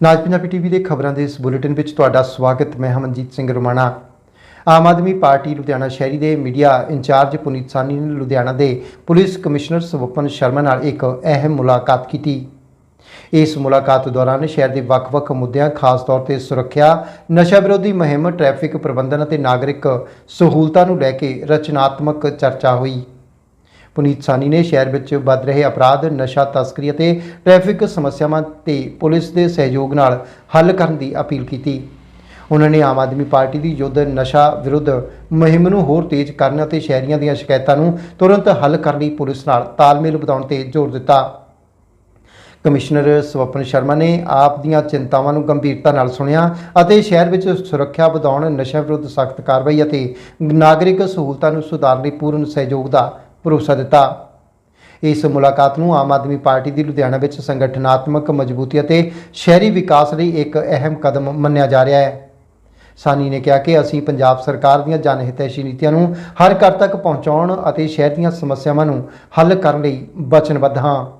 ਨਾਜ Punjabi TV ਦੇ ਖਬਰਾਂ ਦੇ ਇਸ ਬੁਲੇਟਿਨ ਵਿੱਚ ਤੁਹਾਡਾ ਸਵਾਗਤ, ਮੈਂ ਹਮਨਜੀਤ ਸਿੰਘ ਰੋਮਾਣਾ। ਆਮ ਆਦਮੀ ਪਾਰਟੀ ਲੁਧਿਆਣਾ ਸ਼ਹਿਰੀ ਦੇ ਮੀਡੀਆ ਇੰਚਾਰਜ ਪੁਨੀਤ ਸਾਨੀ ਨੇ ਲੁਧਿਆਣਾ ਦੇ ਪੁਲਿਸ ਕਮਿਸ਼ਨਰ ਸਵਪਨ ਸ਼ਰਮਾ ਨਾਲ ਇੱਕ ਅਹਿਮ ਮੁਲਾਕਾਤ ਕੀਤੀ। ਇਸ ਮੁਲਾਕਾਤ ਦੌਰਾਨ ਸ਼ਹਿਰ ਦੇ ਵੱਖ-ਵੱਖ ਮੁੱਦਿਆਂ, ਖਾਸ ਤੌਰ ਤੇ ਸੁਰੱਖਿਆ, ਨਸ਼ਾ ਵਿਰੋਧੀ ਮੁਹਿੰਮ, ਟ੍ਰੈਫਿਕ ਪ੍ਰਬੰਧਨ ਅਤੇ ਨਾਗਰਿਕ ਸਹੂਲਤਾਂ ਨੂੰ ਲੈ ਕੇ ਰਚਨਾਤਮਕ ਚਰਚਾ ਹੋਈ। ਪੁਨੀਤ ਸਾਨੀ ਨੇ ਸ਼ਹਿਰ ਵਿੱਚ ਵੱਧ ਰਹੇ ਅਪਰਾਧ, ਨਸ਼ਾ ਤਸਕਰੀ ਅਤੇ ਟ੍ਰੈਫਿਕ ਸਮੱਸਿਆਵਾਂ ਤੇ ਪੁਲਿਸ ਦੇ ਸਹਿਯੋਗ ਨਾਲ ਹੱਲ ਕਰਨ ਦੀ ਅਪੀਲ ਕੀਤੀ। ਉਹਨਾਂ ਨੇ ਆਮ ਆਦਮੀ ਪਾਰਟੀ ਦੀ ਯੁੱਧ, ਨਸ਼ਾ ਵਿਰੁੱਧ ਮੁਹਿੰਮ ਨੂੰ ਹੋਰ ਤੇਜ਼ ਕਰਨ ਅਤੇ ਸ਼ਹਿਰੀਆਂ ਦੀਆਂ ਸ਼ਿਕਾਇਤਾਂ ਨੂੰ ਤੁਰੰਤ ਹੱਲ ਕਰਨ ਲਈ ਪੁਲਿਸ ਨਾਲ ਤਾਲਮੇਲ ਵਧਾਉਣ ਤੇ ਜ਼ੋਰ ਦਿੱਤਾ। ਕਮਿਸ਼ਨਰ ਸਵਪਨ ਸ਼ਰਮਾ ਨੇ ਆਪ ਦੀਆਂ ਚਿੰਤਾਵਾਂ ਨੂੰ ਗੰਭੀਰਤਾ ਨਾਲ ਸੁਣਿਆ ਅਤੇ ਸ਼ਹਿਰ ਵਿੱਚ ਸੁਰੱਖਿਆ ਵਧਾਉਣ, ਨਸ਼ਾ ਵਿਰੁੱਧ ਸਖਤ ਕਾਰਵਾਈ ਅਤੇ ਨਾਗਰਿਕ ਸਹੂਲਤਾਂ ਨੂੰ ਸੁਧਾਰਨ ਲਈ ਪੂਰਨ ਸਹਿਯੋਗ ਦਾ ਭਰੋਸਾ ਦਿੱਤਾ। ਇਸ ਮੁਲਾਕਾਤ ਨੂੰ ਆਮ ਆਦਮੀ ਪਾਰਟੀ ਦੀ ਲੁਧਿਆਣਾ ਵਿੱਚ ਸੰਗਠਨਾਤਮਕ ਮਜ਼ਬੂਤੀ ਅਤੇ ਸ਼ਹਿਰੀ ਵਿਕਾਸ ਲਈ ਇੱਕ ਅਹਿਮ ਕਦਮ ਮੰਨਿਆ ਜਾ ਰਿਹਾ ਹੈ। ਸਾਨੀ ਨੇ ਕਿਹਾ ਕਿ ਅਸੀਂ ਪੰਜਾਬ ਸਰਕਾਰ ਦੀਆਂ ਜਨਹਿਤੈਸ਼ੀ ਨੀਤੀਆਂ ਨੂੰ ਹਰ ਘਰ ਤੱਕ ਪਹੁੰਚਾਉਣ ਅਤੇ ਸ਼ਹਿਰ ਦੀਆਂ ਸਮੱਸਿਆਵਾਂ ਨੂੰ ਹੱਲ ਕਰਨ ਲਈ ਵਚਨਬੱਧ ਹਾਂ।